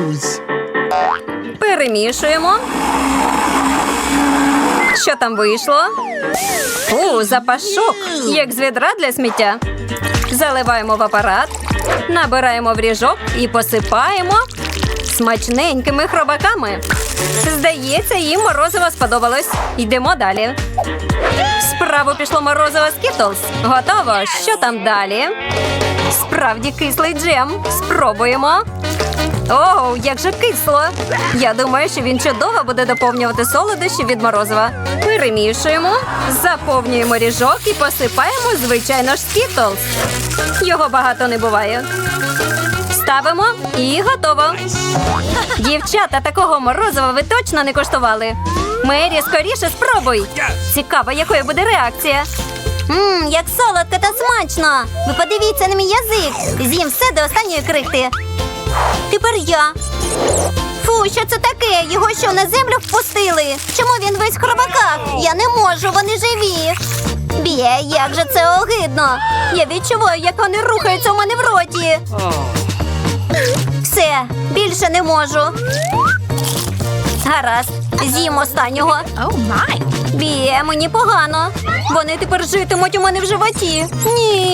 lose. Перемішуємо. Що там вийшло? У, запашок, як з відра для сміття. Заливаємо в апарат, набираємо в ріжок і посипаємо смачненькими хробаками. Здається, їм морозиво сподобалось. Йдемо далі. Справу пішло морозиво Skittles. Готово. Що там далі? Справді кислий джем. Спробуємо. Оу, як же кисло! Я думаю, що він чудово буде доповнювати солодощі від морозива. Перемішуємо, заповнюємо ріжок і посипаємо, звичайно ж, скітлс. Його багато не буває. Ставимо і готово. Дівчата, такого морозива ви точно не коштували. Мері, скоріше спробуй. Цікаво, якою буде реакція. Ммм, як солодко та смачно. Ви подивіться на мій язик. З'їм все до останньої крихти. Тепер я. Фу, що це таке? Його що на землю впустили? Чому він весь в хробаках? Я не можу, вони живі. Б'є, як же це огидно. Я відчуваю, як вони рухаються у мене в роті. Все, більше не можу. Гаразд, з'їм останнього. Б'є, мені погано. Вони тепер житимуть у мене в животі. Ні.